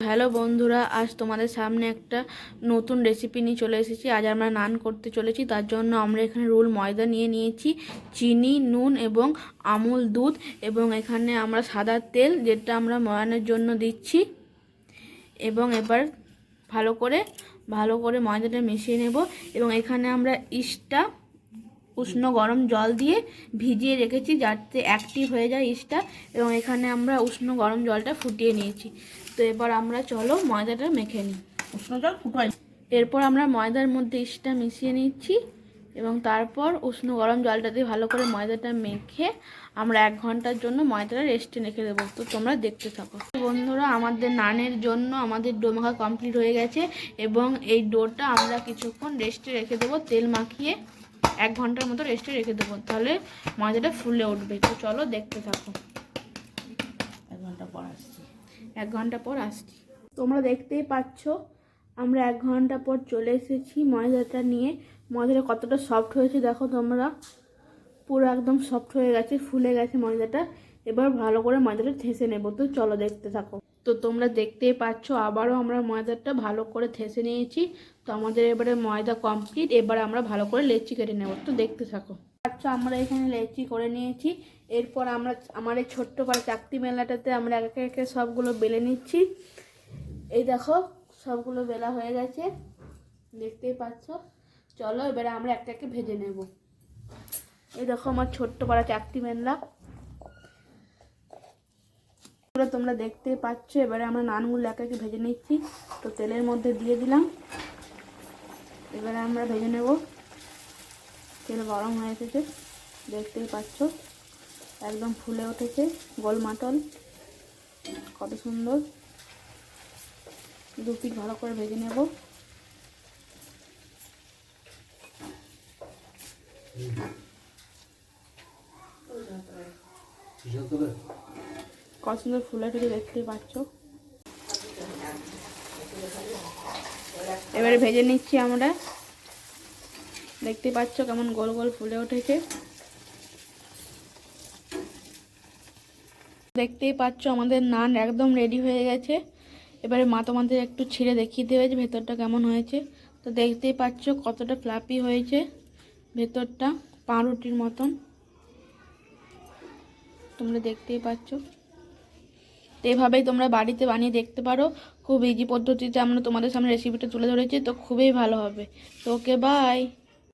Hello বন্ধুরা, আজ তোমাদের সামনে একটা নতুন রেসিপি নিয়ে চলে এসেছি। আজ আমরা নান করতে চলেছি, তার জন্য আমরা এখানে রোল ময়দা নিয়ে নিয়েছি, চিনি, নুন এবং আমুল দুধ এবং এখানে আমরা সাদা তেল যেটা আমরা ময়ানের জন্য দিচ্ছি এবং এবার ভালো করে ভালো করে ময়দাটা মিশিয়ে নেব এবং এখানে আমরা ইস্টটা উষ্ণ গরম জল দিয়ে ভিজিয়ে রেখেছি যাতে অ্যাক্টিভ হয়ে যায় ইস্টটা এবং এখানে আমরা উষ্ণ গরম জলটা ফুটিয়ে নিয়েছি। তো এবার আমরা চলো ময়দাটা মেখে নিই। উষ্ণ জল ফুটাই। এরপর আমরা ময়দার মধ্যে ইস্টটা মিশিয়ে নিচ্ছি এবং তারপর উষ্ণ গরম জলটা দিয়ে ভালো করে ময়দাটা মেখে আমরা এক ঘণ্টার জন্য ময়দাটা রেস্টে রেখে দেবো। তো তোমরা দেখতে থাকো। বন্ধুরা আমাদের নানের জন্য আমাদের ডো মাখা কমপ্লিট হয়ে গেছে এবং এই ডোটা আমরা কিছুক্ষণ রেস্টে রেখে দেবো তেল মাখিয়ে। এক ঘণ্টার মতো রেস্টে রেখে দেবো তাহলে ময়দাটা ফুলে উঠবে। তো চলো দেখতে থাকো। এক ঘণ্টা পর আসছি। এক ঘণ্টা পর আসছি। তোমরা দেখতেই পাচ্ছ আমরা এক ঘণ্টা পর চলে এসেছি ময়দাটা নিয়ে। ময়দাটা কতটা সফট হয়েছে দেখো তোমরা। পুরো একদম সফট হয়ে গেছে ফুলে গেছে ময়দাটা। এবার ভালো করে ময়দাটা থেসে নেব। তো চলো দেখতে থাকো। তো তোমরা দেখতেই পাচ্ছ, আবারও আমরা ময়দাটা ভালো করে থেসে নিয়েছি। তো আমাদের এবারে ময়দা কমপ্লিট এবার আমরা ভালো করে লেচি কেটে নেব। তো দেখতে থাকো। আচ্ছা আমরা এখানে লেচি করে নিয়েছি। এরপর আমরা আমার এই ছোট্ট পাড়া চাকতি মেলাটাতে আমরা একে একে সবগুলো বেলে নিচ্ছি। এই দেখো, সবগুলো বেলা হয়ে গেছে। দেখতেই পাচ্ছ। চলো, এবারে আমরা একটা ভেজে নেব। এই দেখো আমার ছোট্ট পাড়া চাকতি মেলা। পুরো তোমরা দেখতেই পাচ্ছ। এবারে আমরা নানগুলো একে একে ভেজে নিচ্ছি। তো তেলের মধ্যে দিয়ে দিলাম। এবারে আমরা ভেজে নেব। তেল গরম হয়ে এসেছে। দেখতেই পাচ্ছ। একদম ফুলে উঠেছে গোলমাটল। কত সুন্দর। দু পিঠ ভালো করে ভেজে নেব। কত সুন্দর ফুলে দেখতেই পাচ্ছ। এবারে ভেজে নিচ্ছি আমরা। দেখতে পাচ্ছ কেমন গোল গোল ফুলে উঠেছে। দেখতেই পাচ্ছ আমাদের নান একদম রেডি হয়ে গেছে। এবারে মা তোমাদের একটু ছিঁড়ে দেখিয়ে দেবে যে ভেতরটা কেমন হয়েছে। তো দেখতেই পাচ্ছ কতটা ফ্লাপি হয়েছে ভেতরটা, পাউরুটির মতন। তোমরা দেখতেই পাচ্ছ। তো এভাবেই তোমরা বাড়িতে বানিয়ে দেখতে পারো। খুব ইজি পদ্ধতিতে আমরা তোমাদের সামনে রেসিপিটা তুলে ধরেছি, তো খুবই ভালো হবে। তো ওকে বাই